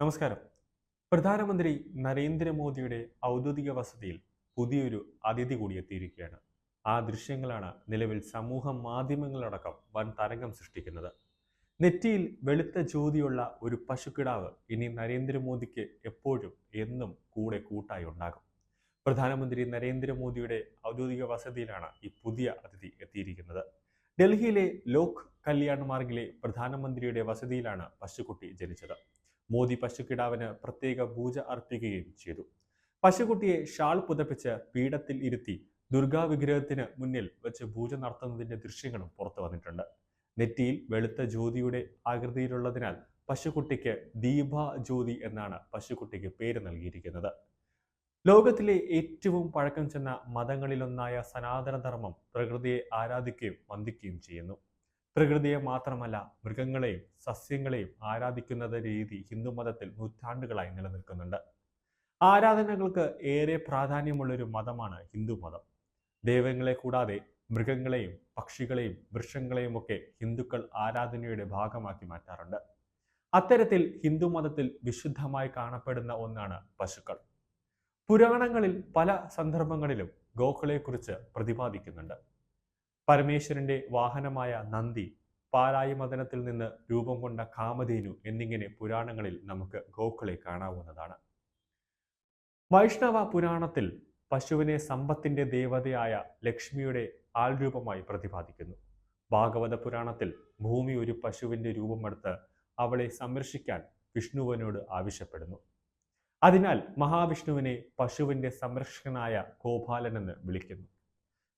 നമസ്കാരം. പ്രധാനമന്ത്രി നരേന്ദ്രമോദിയുടെ ഔദ്യോഗിക വസതിയിൽ പുതിയൊരു അതിഥി കൂടി എത്തിയിരിക്കുകയാണ്. ആ ദൃശ്യങ്ങളാണ് നിലവിൽ സമൂഹ മാധ്യമങ്ങളടക്കം വൻ തരംഗം സൃഷ്ടിക്കുന്നത്. നെറ്റിയിൽ വെളുത്ത ജ്യോതിയുള്ള ഒരു പശുക്കിടാവ് ഇനി നരേന്ദ്രമോദിക്ക് എപ്പോഴും എന്നും കൂടെ കൂട്ടായി ഉണ്ടാകും. പ്രധാനമന്ത്രി നരേന്ദ്രമോദിയുടെ ഔദ്യോഗിക വസതിയിലാണ് ഈ പുതിയ അതിഥി എത്തിയിരിക്കുന്നത്. ഡൽഹിയിലെ ലോക് കല്യാൺ മാർഗിലെ പ്രധാനമന്ത്രിയുടെ വസതിയിലാണ് പശുക്കുട്ടി ജനിച്ചത്. മോദി പശുക്കിടാവിന് പ്രത്യേക പൂജ അർപ്പിക്കുകയും ചെയ്തു. പശുക്കുട്ടിയെ ഷാൾ പുതപ്പിച്ച് പീഠത്തിൽ ഇരുത്തി ദുർഗാ വിഗ്രഹത്തിന് മുന്നിൽ വെച്ച് പൂജ നടത്തുന്നതിന്റെ ദൃശ്യങ്ങളും പുറത്തു വന്നിട്ടുണ്ട്. നെറ്റിയിൽ വെളുത്ത ജ്യോതിയുടെ ആകൃതിയിലുള്ളതിനാൽ പശുക്കുട്ടിക്ക് ദീപ ജ്യോതി എന്നാണ് പശുക്കുട്ടിക്ക് പേര് നൽകിയിരിക്കുന്നത്. ലോകത്തിലെ ഏറ്റവും പഴക്കം ചെന്ന മതങ്ങളിലൊന്നായ സനാതനധർമ്മം പ്രകൃതിയെ ആരാധിക്കുകയും വന്ദിക്കുകയും ചെയ്യുന്നു. പ്രകൃതിയെ മാത്രമല്ല മൃഗങ്ങളെയും സസ്യങ്ങളെയും ആരാധിക്കുന്നത് രീതി ഹിന്ദുമതത്തിൽ നൂറ്റാണ്ടുകളായി നിലനിൽക്കുന്നുണ്ട്. ആരാധനകൾക്ക് ഏറെ പ്രാധാന്യമുള്ളൊരു മതമാണ് ഹിന്ദു മതം. ദൈവങ്ങളെ കൂടാതെ മൃഗങ്ങളെയും പക്ഷികളെയും വൃക്ഷങ്ങളെയും ഒക്കെ ഹിന്ദുക്കൾ ആരാധനയുടെ ഭാഗമാക്കി മാറ്റാറുണ്ട്. അത്തരത്തിൽ ഹിന്ദു മതത്തിൽ വിശുദ്ധമായി കാണപ്പെടുന്ന ഒന്നാണ് പശുക്കൾ. പുരാണങ്ങളിൽ പല സന്ദർഭങ്ങളിലും ഗോക്കളെക്കുറിച്ച് പ്രതിപാദിക്കുന്നുണ്ട്. പരമേശ്വരന്റെ വാഹനമായ നന്ദി പാലായി മദനത്തിൽ നിന്ന് രൂപം കൊണ്ട കാമധേനു എന്നിങ്ങനെ പുരാണങ്ങളിൽ നമുക്ക് ഗോക്കളെ കാണാവുന്നതാണ്. വൈഷ്ണവ പുരാണത്തിൽ പശുവിനെ സമ്പത്തിന്റെ ദേവതയായ ലക്ഷ്മിയുടെ ആൾരൂപമായി പ്രതിപാദിക്കുന്നു. ഭാഗവത പുരാണത്തിൽ ഭൂമി ഒരു പശുവിന്റെ രൂപമെടുത്ത് അവളെ സംരക്ഷിക്കാൻ വിഷ്ണുവിനോട് ആവശ്യപ്പെടുന്നു. അതിനാൽ മഹാവിഷ്ണുവിനെ പശുവിന്റെ സംരക്ഷകനായ ഗോപാലൻ എന്ന് വിളിക്കുന്നു.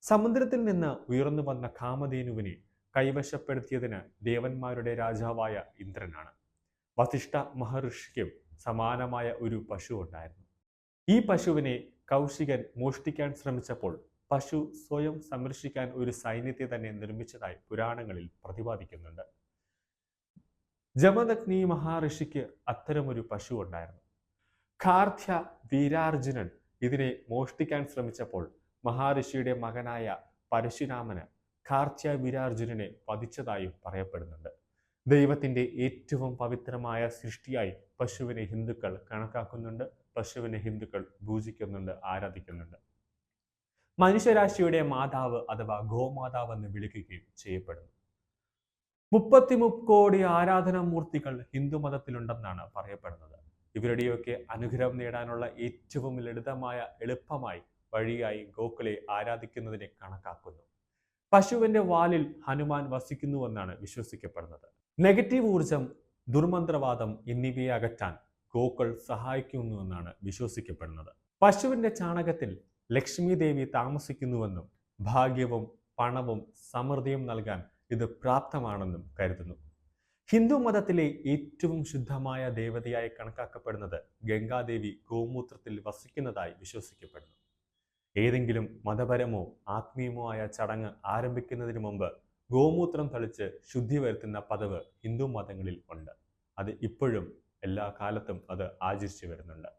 സമുദ്രത്തിൽ നിന്ന് ഉയർന്നു വന്ന കാമധേനുവിനെ കൈവശപ്പെടുത്തിയതിന് ദേവന്മാരുടെ രാജാവായ ഇന്ദ്രനാണ്. വസിഷ്ഠ മഹർഷിക്കും സമാനമായ ഒരു പശു ഉണ്ടായിരുന്നു. ഈ പശുവിനെ കൗശികൻ മോഷ്ടിക്കാൻ ശ്രമിച്ചപ്പോൾ പശു സ്വയം സംരക്ഷിക്കാൻ ഒരു സൈന്യത്തെ തന്നെ നിർമ്മിച്ചതായി പുരാണങ്ങളിൽ പ്രതിപാദിക്കുന്നുണ്ട്. ജമദഗ്നി മഹാഋഷിക്ക് അത്തരമൊരു പശു ഉണ്ടായിരുന്നു. കാർത്യ വീരാർജുനൻ ഇതിനെ മോഷ്ടിക്കാൻ ശ്രമിച്ചപ്പോൾ മഹാഋഷിയുടെ മകനായ പരശുരാമന് കാർത്യ വിരാർജുനനെ വധിച്ചതായും പറയപ്പെടുന്നുണ്ട്. ദൈവത്തിന്റെ ഏറ്റവും പവിത്രമായ സൃഷ്ടിയായി പശുവിനെ ഹിന്ദുക്കൾ കണക്കാക്കുന്നുണ്ട് പശുവിനെ ഹിന്ദുക്കൾ പൂജിക്കുന്നുണ്ട് ആരാധിക്കുന്നുണ്ട്. മനുഷ്യരാശിയുടെ മാതാവ് അഥവാ ഗോമാതാവ് എന്ന് വിളിക്കുകയും ചെയ്യപ്പെടുന്നു. മുപ്പത്തി കോടി ആരാധനാമൂർത്തികൾ ഹിന്ദു മതത്തിലുണ്ടെന്നാണ് പറയപ്പെടുന്നത്. ഇവരുടെയൊക്കെ അനുഗ്രഹം നേടാനുള്ള ഏറ്റവും ലളിതമായ എളുപ്പമായി വഴിയായി ഗോകുലെ ആരാധിക്കുന്നതിനെ കണക്കാക്കുന്നു. പശുവിന്റെ വാലിൽ ഹനുമാൻ വസിക്കുന്നുവെന്നാണ് വിശ്വസിക്കപ്പെടുന്നത്. നെഗറ്റീവ് ഊർജം ദുർമന്ത്രവാദം എന്നിവയെ അകറ്റാൻ ഗോക്കൾ സഹായിക്കുന്നുവെന്നാണ് വിശ്വസിക്കപ്പെടുന്നത്. പശുവിന്റെ ചാണകത്തിൽ ലക്ഷ്മി ദേവി താമസിക്കുന്നുവെന്നും ഭാഗ്യവും പണവും സമൃദ്ധിയും നൽകാൻ ഇത് പ്രാപ്തമാണെന്നും കരുതുന്നു. ഹിന്ദു മതത്തിലെ ഏറ്റവും ശുദ്ധമായ ദേവതയായി കണക്കാക്കപ്പെടുന്നത് ഗംഗാദേവി ഗോമൂത്രത്തിൽ വസിക്കുന്നതായി വിശ്വസിക്കപ്പെടുന്നു. ഏതെങ്കിലും മതപരമോ ആത്മീയമോ ആയ ചടങ്ങ് ആരംഭിക്കുന്നതിന് മുമ്പ് ഗോമൂത്രം തളിച്ച് ശുദ്ധി വരുത്തുന്ന പതിവ് ഹിന്ദു മതങ്ങളിൽ ഉണ്ട്. അത് ഇപ്പോഴും എല്ലാ കാലത്തും അത് ആചരിച്ചു വരുന്നുണ്ട്.